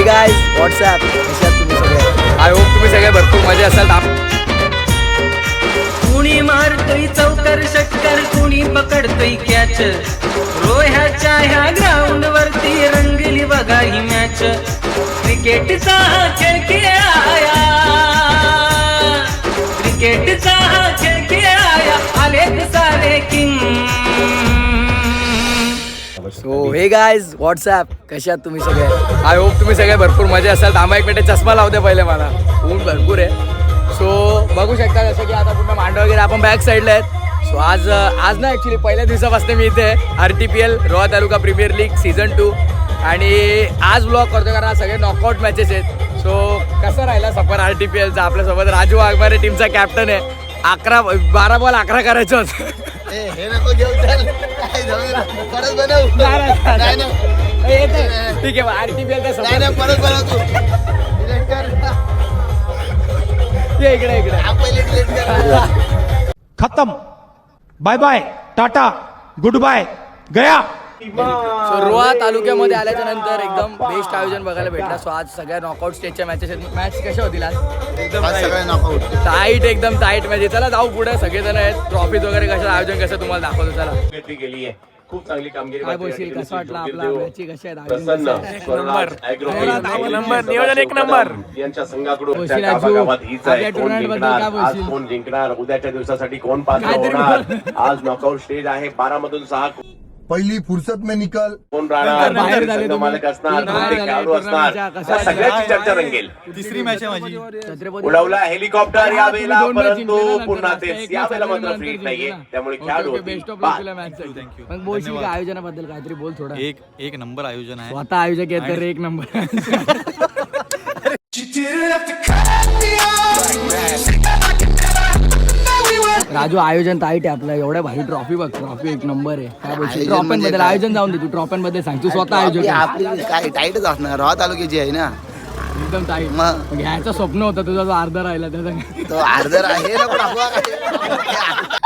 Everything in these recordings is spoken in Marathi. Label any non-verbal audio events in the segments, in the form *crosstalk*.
हे गाय व्हॉट्सॲप कशात तुम्ही सगळे? आय होप तुम्ही सगळे भरपूर मजा असाल. आप- कुणी मारतोय चौकर शक्कर कुणी पकडतोय कॅच रोह्याच्या ह्या ग्राउंड वरती रंगली बघा ही मॅच क्रिकेटचा हा खेळ खेळाया. क्रिकेटचा हा खेळ खेळाया. आलेत सारे king. So hey guys WhatsApp कशात तुम्ही सगळे? आय होप तुम्ही सगळे भरपूर मजा असाल. थांबा एक मिनिट चष्मा लावते पहिले मला. ऊन भरपूर आहे. सो बघू शकता जसं की आता पूर्ण मांडव वगैरे आपण बॅक साईडला आहेत. सो आज आज ना ॲक्च्युली पहिल्या दिवसापासून मी इथे R T P L Roha taluka premier league season two आणि आज ब्लॉग करतो कारण सगळे नॉकआउट मॅचेस आहेत. सो कसं राहिला सफर आर टी पी एलचा आपल्यासोबत राजू वाघमारे टीमचा कॅप्टन आहे. अकरा बारा बॉल अकरा करायचं होतं. हे नको घेऊ चल. काय जाऊ दे. परत बनव. नाही नाही. ए, येतंय. ठीक आहे एलचा नाही नाही, परत बनव तू. डिलीट कर. इकडे इकडे. पहिले डिलीट कर. खत्म. Bye bye tata good bye गया. सो रोहा तालुक्यामध्ये आल्याच्यानंतर एकदम बेस्ट आयोजन बघायला भेटला. सो आज सगळ्या नॉकआउट स्टेजच्या मॅचेस आहेत. मॅच कशा होतील आज? नॉकआउट टाईट एकदम टाईट मॅच चला जाऊ पुढे. सगळेजण आहेत. ट्रॉफीज वगैरे कसं आयोजन कसं तुम्हाला दाखवतो. चला. घेतली गेली आहे खूप चांगली कामगिरी काय बोलशील? कसं वाटलं आपला? मॅची कशी आहे? नंबर, नियोजन एक नंबर. यांच्या संघाकडून कोण जिंकणार? काय आज बोलशील? कोण जिंकणार? उद्याच्या दिवसासाठी कोण पात्र होणार? बोल. आज नॉकआउट स्टेज आहे. बारा मधून सहा पहली फुर्सत में निकल. कोण राहणार? बाहेर कोणते झाले संघ तुम्ही. मालक असणार बाहेर कोणते झाले, खेळाडू असणार? tournamentच्या कशा या सगळ्याची चर्चा रंगेल. तिसरी मॅच आहे माझी. उडवला हेलिकॉप्टर या वेळेला परंतु पुन्हा तेच. एक या वेळेला मात्र नंतर फ्री जिंकले नाहीये. त्यामुळे खेळाडू. मग बोलशील. का आयोजनाबद्दल? काहीतरी बोल थोडं. एक एक नंबर आयोजन आहे. स्वतः आयोजक येत तर एक नंबर. *laughs* राजू आयोजन टाईट आहे आपलं. एवढ्या भारी ट्रॉफी बघ. ट्रॉफी एक नंबर आहे. काय बोलशील आयोजन ट्रॉफी म्हणजे बद्दल काय? आयोजन जाऊन दे तू. ट्रॉफी बद्दल सांग. तू स्वतः आयोजक आपली आहे. आपली काय टाईटच असणार. रोहा तालुक्याची आहे ना. एकदम टाईट मग. घ्यायचं स्वप्न होतं. तुझा जो अर्धा राहिला त्याचा तो अर्धर आहे काय.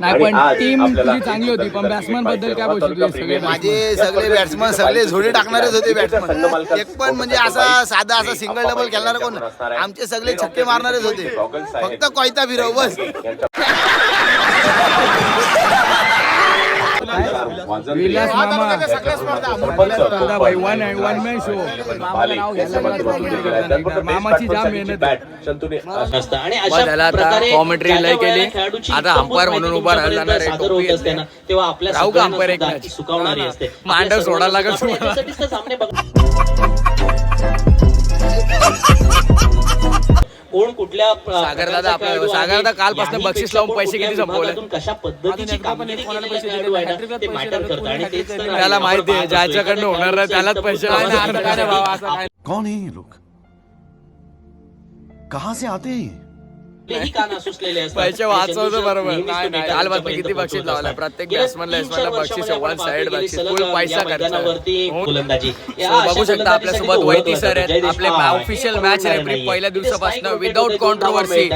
नाही पण टीम तुझी चांगली होती पण बॅट्समनबद्दल काय सगळे माझे सगळे बॅट्समन सगळे झोडी टाकणारेच होते बॅट्समन एक पण म्हणजे असा साधा असा सिंगल डबल खेळणार कोण? आमचे सगळे छक्के मारणारेच होते. फक्त कोयता फिरव बस. विलास मामा. भाई वन वन मॅन शो. मामाची जाम मेहनत आणि अशा प्रकारे ज्या लय केली. आता umpire म्हणून उभा आहे, ना तेव्हा आपल्या राहू का umpire एक सुकावणारी असते. सोडायला तर सामने बघ *laughs* कोण कुठल्या सागर दादा आपल्या- सागर दादा कालपासून बक्षीस लावून पैसे किती संपवले? कशा पद्धतीची कामगिरी ते मॅटर करतं. आणि तेच त्याला माहिती आहे. ज्याच्याकडनं होणार नाही त्यालाच पैसे कौन है ये लोग? कहाँ से आते हैं ये? कुठलेही कान सुचलेले असतात. पैसे वाचवतो बरोबर नाही नाही काल बातमी किती बक्षीस लावला. प्रत्येक बॅट्समॅनला बक्षीस वन साइड बक्षीस फुल पैसा खर्च हो. गोलंदाजी बघू शकता आपल्यासोबत वैती सर. आहेत आपले ऑफिशियल मॅच रेफरी. पहिल्या दिवसापासून दोन कॉन्ट्रोवर्सी ही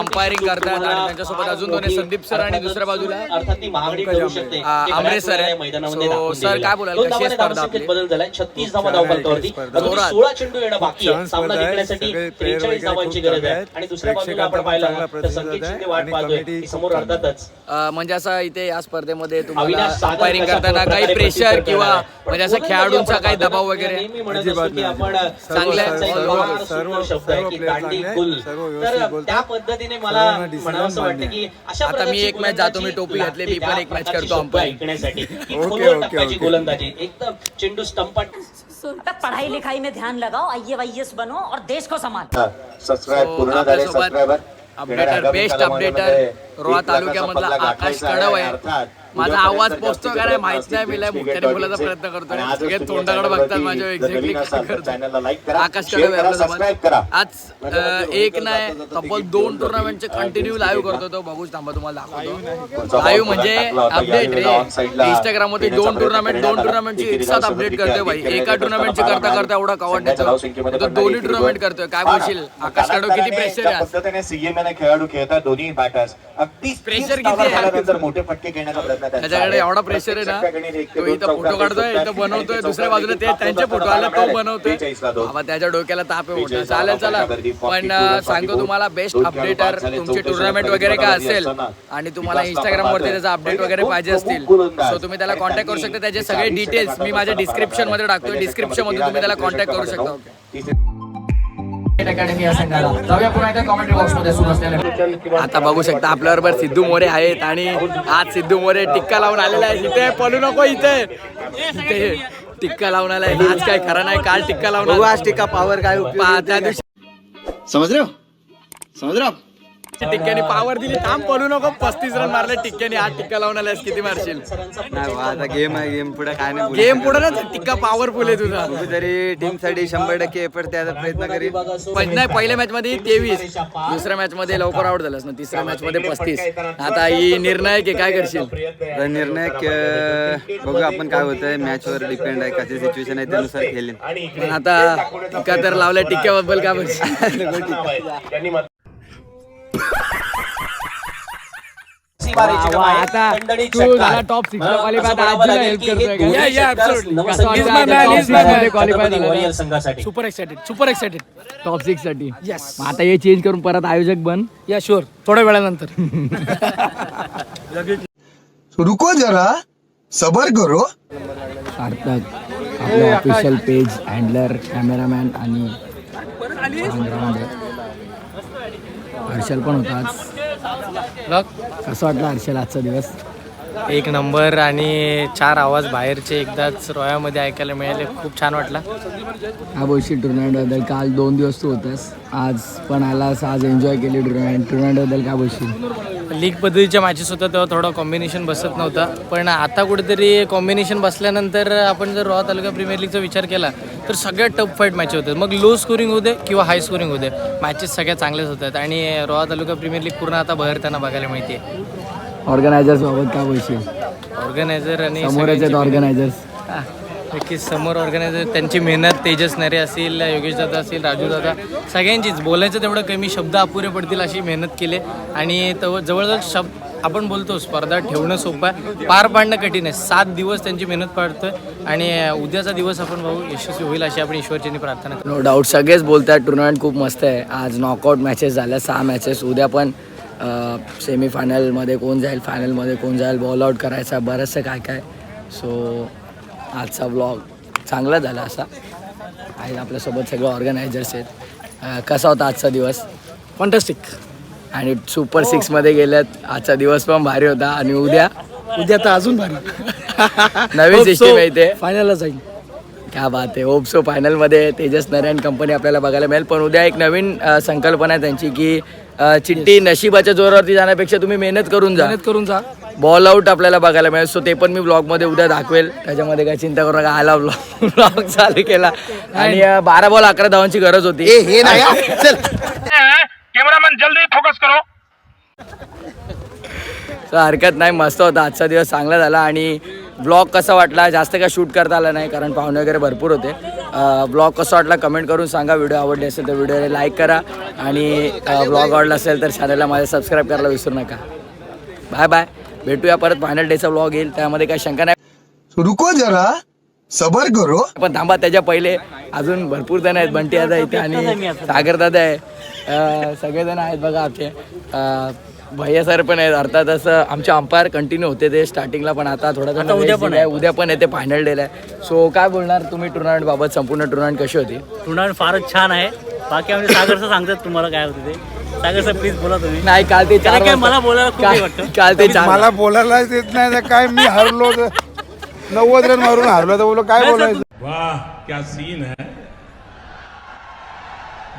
अंपायरिंग करतात आणि त्यांच्यासोबत अजून दोन संदीप सर आणि दुसऱ्या बाजूला अर्थात ती महागडी ठरू शकते आ, ते अमरेश बऱ्याच सर आहेत. सर काय. बोलाल? कशी स्पर्धा? बदल झालाय छत्तीस धावा. सोळा चेंडू येणं बाकी आहे सामना जिंकण्यासाठी त्रेचाळीस धावांची गरज आहे आणि दुसऱ्या बाजूला आपण पाहिलं तर संकेत शिंदे वाट पाहतोय. ती समोर अर्थातच अ, म्हणजे असं इथे या स्पर्धेमध्ये तुम्हाला अविनाश अंपायरिंग कशा करताना काही प्रेशर किंवा. म्हणजे असं खेळाडूंचा आपण काही पाहतो दबाव वगैरे? नेहमी म्हणत असतो की आपण चांगल्या- सर्वांचा एक फार सुंदर शब्द आहे की दांडी गुल तर त्या पद्धतीने मला म्हणावं असं वाटतं की अशा आता मी प्रकारची एक match जातो, मी टोपी घातली, मी पण त्या एक match प्रकारची करतो शब्द umpire. ऐकण्यासाठी. *laughs* ही खोलवर टप्प्याची गोलंदाजी. एकदम चेंडू स्टंपात पढ़ाई लिखाई में ध्यान लगाओ आई वाईएस बनो और देश को संभालो। सब्सक्राइब पूर्ण झाले subscriber updater best updater Roha तालुक्यामधला Akash Kadav आहे. माझा आवाज पोचतो का नाही? माहीत नाही मी लय मुख्याने बोलायचा प्रयत्न करतोय. सगळे तोंडाकडे बघतात माझ्या एक्झॅक्टली काय करतो आकाश आपल्यासोबत आज अ, एक नाही तब्बल दोन टुर्नामेंटचे कंटिन्यू लाईव्ह करतो तो बघूच थांबा तुम्हाला दाखवतो. लाईव्ह म्हणजे अपडेट रे. इंस्टाग्राममध्ये दोन टुर्नामेंट दोन टुर्नामेंटची एक साथ अपडेट करतोय भाई. एका टुर्नामेंटची करता करता एवढा कव्हर देतो. तो दोन्ही टुर्नामेंट करतोय? काय बोलशील? आकाश कडव किती प्रेशर आहे? पद्धतीने सीएमए खेळाडू खेळतात दोन्ही बॅटर्स Pressure किती आहे? झाल्यानंतर मोठे फटके घेण्याचा प्रयत्न त्यांचा त्याच्याकडे. एवढा प्रेशर आहे ना ते इथं फोटो काढतोय. इथं बनवतोय दुसऱ्या बाजूला ते त्यांचे. फोटो आले तो. बनवतोय 43 ला दोन. बाबा त्याच्या डोक्याला ताप आहे मोठा 43 चालेल चला पण 42, अं, सांगतो 44, तुम्हाला बेस्ट अपडेटर तुमची टुर्नामेंट वगैरे काय असेल आणि तुम्हाला इंस्टाग्राम वरती. त्याचा अपडेट वगैरे पाहिजे असतील. सो तुम्ही त्याला कॉन्टॅक्ट करू शकता त्याचे सगळे डिटेल्स मी माझ्या डिस्क्रिप्शनमध्ये टाकतोय डिस्क्रिप्शनमध्ये तुम्ही त्याला कॉन्टॅक्ट करू शकता. अकॅडमी या संघाला. जाऊया पुन्हा एकदा कॉमेंट्री बॉक्समध्ये सुरू असलेल्या आता बघू शकता आपल्याबरोबर सिद्धू मोरे आहेत आणि आज सिद्धू मोरे टिक्का लावून आलेला आहे. इथे पळू नको इथे. इथे टिक्का लावून आलाय. आज काय खरं नाही काल टिक्का लावून आज टिक्का पावर काय त्या दिवशी समज रे? समज रे हो? टिक्क्याने पावर दिली. थांब पळू नको. पस्तीस रन मारले टिक्क्याने. आज टिक्का लावून आलायस किती मारशील? नाही बा, आता गेम आहे गेम पुढे काय नाही बोलू. गेम पुढे ना टिक्का पॉवरफुल आहे तुझा. तरी टीमसाठी शंभर टक्के एफर्ट द्यायचा प्रयत्न करीन. पण नाही पहिल्या मॅच मध्ये तेवीस. दुसऱ्या मॅच मध्ये लवकर आउट झालास ना. तिसऱ्या मॅच मध्ये पस्तीस. आता ही निर्णायक आहे काय करशील? तर निर्णय क- बघू आपण काय होतंय. मॅच वर डिपेंड आहे कशी सिच्युएशन आहे त्यानुसार खेळेन. पण आता टिक्का तर लावल्या टिक्क्याबद्दल काय बोलशील? *laughs* आता तू झाला आजीला करतोय संघासाठी. Super excited super excited top सिक्ससाठी. आता हे चेंज करून परत आयोजक बन. या शुअर थोड्या वेळानंतर. *laughs* रुको जरा सबर करो. सार्थक आपलं ऑफिशियल पेज हँडलर कॅमेरामॅन आणि. हर्षल पण होता आज कसं वाटलं हर्षल आजचा दिवस? एक नंबर आणि चार आवाज बाहेरचे एकदाच रोयामध्ये ऐकायला मिळाले. खूप छान वाटला. हा बोलशील टुर्नामेंटबद्दल काल दोन दिवस तू होतास. आज पण आलास आज एन्जॉय केली टुर्नामेंट टुर्नामेंटबद्दल काय बोलशील? लीग पद्धतीच्या मॅचेस होत्या तेव्हा थोडा कॉम्बिनेशन बसत नव्हता. पण आता कुठेतरी कॉम्बिनेशन बसल्यानंतर आपण जर रोहा तालुका प्रीमियर लीगचा विचार केला तर सगळ्यात टफ फाईट मॅच होतात. मग लो स्कोरिंग होते किंवा हाय स्कोरिंग होते मॅचेस सगळ्या चांगल्याच होतात. आणि रोहा तालुका प्रीमियर लीग पूर्ण आता बहरताना बघायला मिळते. ऑर्गनायझर्स बाबत काय बोलशील? ऑर्गनायझर आणि समोरच आहेत ऑर्गनायझर्स नक्कीच समोर ऑर्गनायझर त्यांची मेहनत तेजस नरे असतील योगेश दादा असतील राजू दादा सगळ्यांचीच. बोलायचं तेवढं कमी शब्द अपुरे पडतील अशी मेहनत केली. आणि तव जवळजवळ शब्द आपण बोलतो स्पर्धा ठेवणं सोपं आहे. पार पाडणं कठीण आहे. सात दिवस त्यांची मेहनत पाडतोय. आणि उद्याचा दिवस आपण बघू यशस्वी होईल अशी आपण ईश्वरचीनी प्रार्थना करतो. नो डाऊट सगळेच बोलतात टुर्नामेंट खूप मस्त आहे. आज नॉकआउट मॅचेस झाल्या सहा मॅचेस उद्या पण सेमीफायनलमध्ये कोण जाईल फायनलमध्ये कोण जाईल बॉल आउट करायचा बरंचसं काय काय. सो आजचा ब्लॉग चांगला झाला असा. आहे आपल्यासोबत सगळे ऑर्गनायझर्स आहेत. कसा होता आजचा दिवस? फंटॅस्टिक आणि सुपर सिक्समध्ये गेल्यात. आजचा दिवस पण भारी होता. आणि उद्या उद्या तर अजून भारी. नवीन सिस्टीम आहे इथे. फायनलला जाईल क्या बात आहे. होप सो फायनलमध्ये तेजस नारायण कंपनी आपल्याला बघायला मिळेल. पण उद्या एक नवीन संकल्पना आहे त्यांची की चिठ्ठी नशिबाच्या जोरावरती जाण्यापेक्षा तुम्ही मेहनत करून जा. मेहनत करून जा. बॉल आउट आपल्याला बघायला मिळेल. सो ते पण मी ब्लॉगमध्ये उद्या दाखवेल. त्याच्यामध्ये काय चिंता करू नका. आला ब्लॉग ब्लॉग *laughs* चालू केला. आणि बारा बॉल अकरा धावांची गरज होती. हे नाही हा. *laughs* चल. तर हरकत नाही. मस्त होता. आजचा दिवस चांगला झाला. आणि ब्लॉग कसा वाटला? जास्त काय शूट करता आला नाही कारण पाहुणे वगैरे भरपूर होते. ब्लॉग कसा वाटला कमेंट करून सांगा. व्हिडिओ आवडले असेल तर व्हिडिओला लाईक करा. आणि ब्लॉग आवडला असेल तर चॅनलला माझ्या सबस्क्राईब करायला विसरू नका. बाय बाय भेटूया परत. फायनल डेचा ब्लॉग येईल. त्यामध्ये काही शंका नाही. रुको जरा. सबर करो. पण थांबा त्याच्या पहिले अजून भरपूर जण आहेत. बंटी दादा इथे आणि सागर दादा आहे. सगळेजण आहेत बघा आमचे. भैया सर पण आहेत. अर्थात असं आमचे अंपायर कंटिन्यू होते ते स्टार्टिंगला पण आता थोडा उद्या पण आहे. उद्या पण आहे ते फायनल डेला आहे. सो काय बोलणार तुम्ही टुर्नामेंट बाबत? संपूर्ण टुर्नामेंट कशी होती? टुर्नामेंट फारच छान आहे. बाकी आमचे सागरचं सांगतात तुम्हाला काय होतं ते. सागर सर प्लीज बोला तुम्ही. नाही काल ते चार काय मला बोलायला काल- वाटतं. काल ते चार मला बोलायलाच येत नाही तर काय मी हरलो नव्वद रन मारून हरलो तर बोलो काय बोलायचं? वाह क्या सीन है.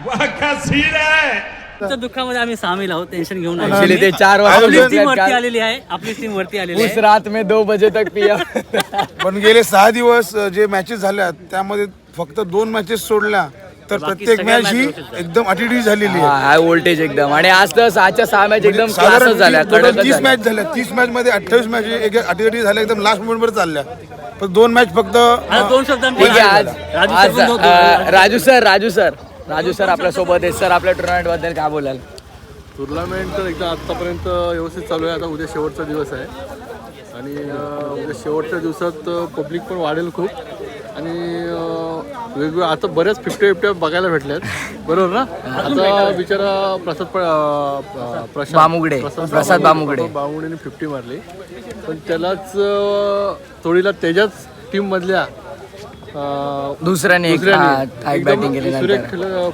वाह क्या सीन है. तुमच्या दुःखामध्ये आम्ही सामील आहोत. टेन्शन घेऊन Actually ते चार आपली वाजता टीम वरती काल- आलेली आहे. आपली टीम वरती आलेली उस आहे. रात में दो बजे तक पिया *laughs* पण गेले सहा दिवस अ, जे मॅचेस झाल्या त्यामध्ये फक्त दोन मॅचेस सोडल्या तर प्रत्येक सगळ्या मॅच ही व्यवस्थित एकदम अटीटी झालेली आहे. हाय व्होल्टेज एकदम. आणि आज तर सहाच्या सहा मॅच एकदम म्हणजे साधारण क्लासच झाल्या. total कडकच तीस झाल्या. मॅच झाल्या. तीस मॅच मध्ये अठ्ठावीस मॅच अटीटी झाल्या एकदम लास्ट मोमेंट वर चालल्या. पण दोन मॅच फक्त आता दोन शब्द आमचे ठीक आहे आज अं, Raju sir Raju sir. Raju sir आपल्यासोबत आहेत. सर आपल्या टुर्नामेंटबद्दल काय बोलाल? टुर्नामेंट तर एकदा आत्तापर्यंत व्यवस्थित चालू आहे. आता उद्या शेवटचा दिवस आहे. आणि उद्या शेवटच्या दिवसात पब्लिक पण वाढेल खूप. आणि वेगवेगळ्या आता बऱ्याच फिफ्ट्या बिफ्ट्या बघायला भेटल्यात. बरोबर ना? आता बिचारा प्रसाद प- अं, अं, प्रशांत- बामुगडे. प्रसाद बामुगडे. बामुगडेने फिफ्टी मारली. पण त्यालाच थोडीला त्याच्याच टीममधल्या दुसऱ्याने एक बॅटिंग केली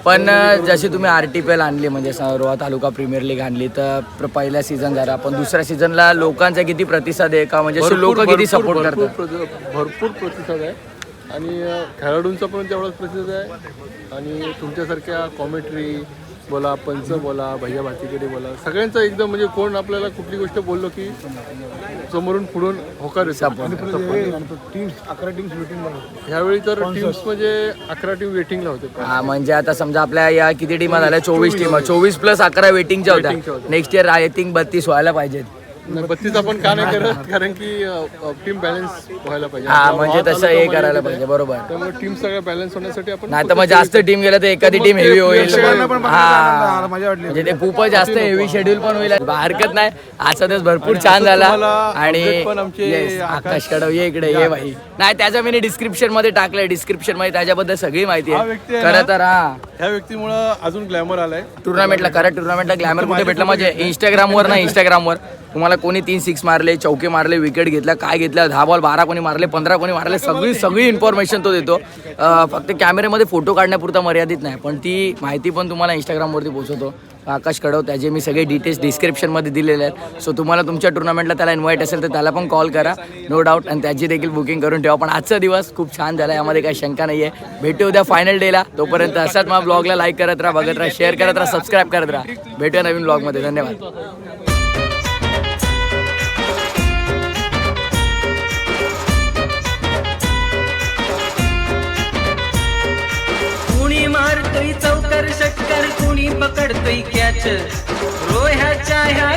पण जशी तुम्ही आर टी पी एल आणली म्हणजे रोहा तालुका प्रीमियर लीग आणली तर पहिल्या सीझन झाला पण दुसऱ्या सीझनला लोकांचा किती प्रतिसाद आहे का? म्हणजे लोक किती सपोर्ट करतात? भरपूर प्रतिसाद आहे. आणि खेळाडूंचा पण तेवढाच प्रतिसाद आहे. आणि तुमच्यासारख्या कॉमेंट्री बोला पंच बोला भैया भातीकडे बोला. सगळ्यांचा एकदम म्हणजे कोण आपल्याला कुठली गोष्ट बोललो की समोरून पुढून होकार वेटिंग ह्यावेळी तर टीम्स म्हणजे अकरा टीम वेटिंगला होते. हा म्हणजे आता समजा आपल्या या किती टीमा झाल्या चोवीस टीमा चोवीस प्लस अकरा वेटिंगच्या होत्या. नेक्स्ट इयर आय थिंक बत्तीस व्हायला पाहिजेत. का नाही करत कारण की टीम बॅलन्स व्हायला पाहिजे. हा म्हणजे तसं हे करायला पाहिजे बरोबर. त्यामुळे टीम सगळ्या बॅलन्स होण्यासाठी आपण नाही तर मग जास्त टीम गेल्या तर एखादी टीम हेवी होईल. हा. म्हणजे ते खूपच जास्त हेवी शेड्यूल पण होईल. हरकत नाही. आजचा दिवस भरपूर छान झाला. आणि आकाश कडव ये इकडे ये भाई नाही त्याचं मी डिस्क्रिप्शनमध्ये टाकलंय. डिस्क्रिप्शनमध्ये त्याच्याबद्दल सगळी माहिती आहे. खरं? तर हा. ह्या व्यक्तीमुळं अजून ग्लॅमर आलाय. टुर्नामेंटला खरं टुर्नामेंटला ग्लॅमर कुठे भेटलं? म्हणजे इंस्टाग्रामवर ना इंस्टाग्रामवर तुम्हाला कोणी तीन सिक्स मारले चौके मारले विकेट घेतल्या काय घेतलं दहा बॉल बारा कोणी मारले पंधरा कोणी मारले सगळी सगळी इन्फॉर्मेशन तो देतो. फक्त कॅमेऱ्यामध्ये फोटो काढण्यापुरता मर्यादित नाही पण ती माहिती पण तुम्हाला इंस्टाग्रामवरती पोहोचवतो. आकाश कडव त्याचे मी सगळे डिटेल्स डिस्क्रिप्शनमध्ये दिलेले आहेत. सो तुम्हाला तुमच्या टुर्नामेंटला त्याला इन्व्हाइट असेल तर त्याला पण कॉल करा नो डाऊट आणि त्याची देखील बुकिंग करून ठेवा. पण आजचा दिवस खूप छान झाला यामध्ये काही शंका नाही आहे भेटू उद्या फायनल डेला तोपर्यंत असाच मला ब्लॉगला लाईक करत राहा बघत राहा शेअर करत राहा सबस्क्राईब करत राहा. भेटूया नवीन ब्लॉगमध्ये धन्यवाद. मारतोय चौकर शक्कर कुणी पकडतोय कॅच रोह्याच्या ह्या